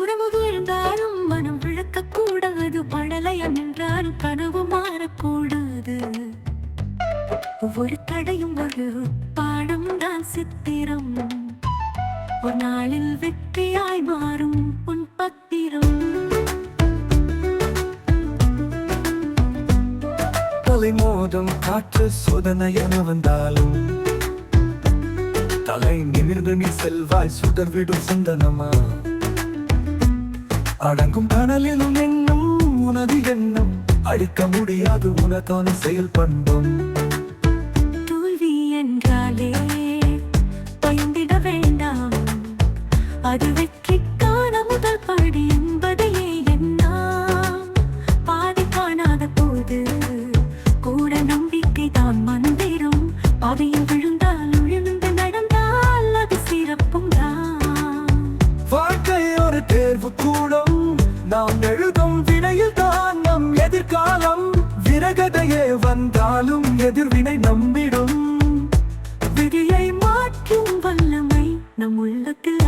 உறவு விழுந்தாலும் மனம் விளக்க கூடாது படலையம் என்றாலும் கனவு மாறக்கூடாது. ஒவ்வொரு தடையும் ஒரு பாடம் தான் சித்திரம். ஒரு நாளில் வெற்றியாய் மாறும் உன் பத்திரம் தலை மோதும் காற்று சோதனை என வந்தாலும் தலை நிமிர்ந்து நீ செல்வாய் சுடர் விடும் சந்தனமா? அடங்கும் கனலிலும் எண்ணம் உனது எண்ணம். அழிக்க முடியாது உனதான செயல் பண்பும். நாம் எழுதும் வினையில் தான் நம் எதிர்காலம். விரகதையே வந்தாலும் எதிர்வினை நம்பிடும். விதியை மாற்றும் வல்லமை நம் உள்ளத்தில்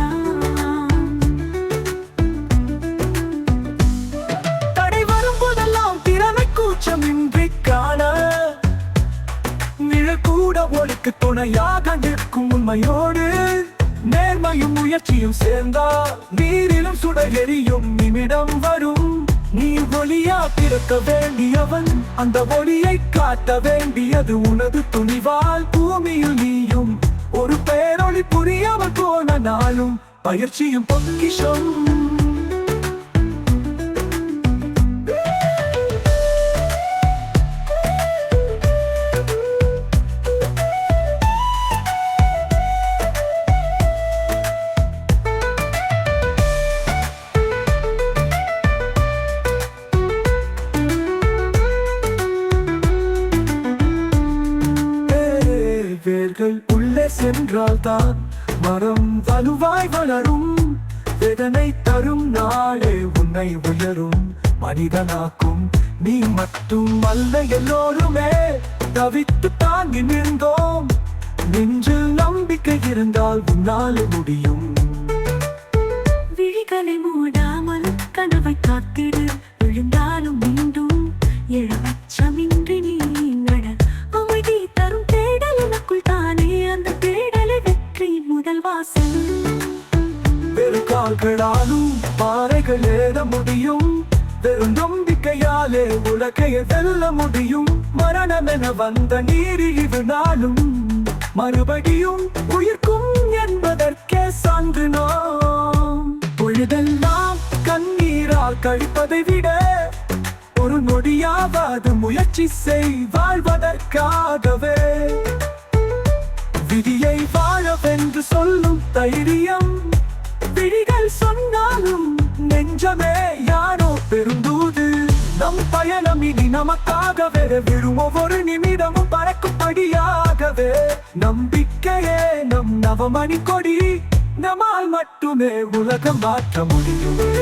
தடை வரும்போதெல்லாம் திறமை கூச்சமின்றி காண. நிழல் கூட ஒளிக்கு துணையாக நிற்கும் உண்மையோடு. நேர்மையும் முயற்சியும் சேர்ந்தால் நீரிலும் சுடகெறியும் நிமிடம் வரும். நீ ஒளியா பிறக்க வேண்டியவன் அந்த ஒளியை காட்ட வேண்டியது உனது துணிவால் பூமியில் நீயும். ஒரு பேரொளி புரியாமல் போன நாளும் பயிற்சியும் பொக்கிஷம். வேர்கள் உள்ளே சென்றால் தான் மரம் வலுவாய் வளரும். வேதனை தரும் நாளே உன்னை உயரும். மனிதனாக்கும் நீ மட்டும் அல்ல எல்லோருமே. தவித்து தாங்கி நின்றோம் நெஞ்சில் நம்பிக்கை இருந்தால் உன்னால் முடியும். விழிகளை மூடாமல் கனவை காத்திட கால்களாலும் பாறைகள் ஏற முடியும்? வெறும் நம்பிக்கையாலே உலகையை வெல்ல முடியும்? மரணம் என வந்த நீரிழிவு நாளும் மறுபடியும் உயிர்க்கும் என்பதற்கே சான்று நாம். பொழுதெல்லாம் கண்ணீரால் கழிப்பதை விட ஒரு நொடியாவது முயற்சி செய் வாழ்வதற்காகவே. விதியை வாழவென்று சொல்லும் தைரியம் நெஞ்சமே யாரோ பெருந்தூது. நம் பயணம் இனி நமக்காகவே. விழும் ஒவ்வொரு நிமிடமும் பறக்கும்படியாகவே. நம்பிக்கையே நம் நவமணி கொடி. நம்மால் மட்டுமே உலகம் மாற்ற முடியும்.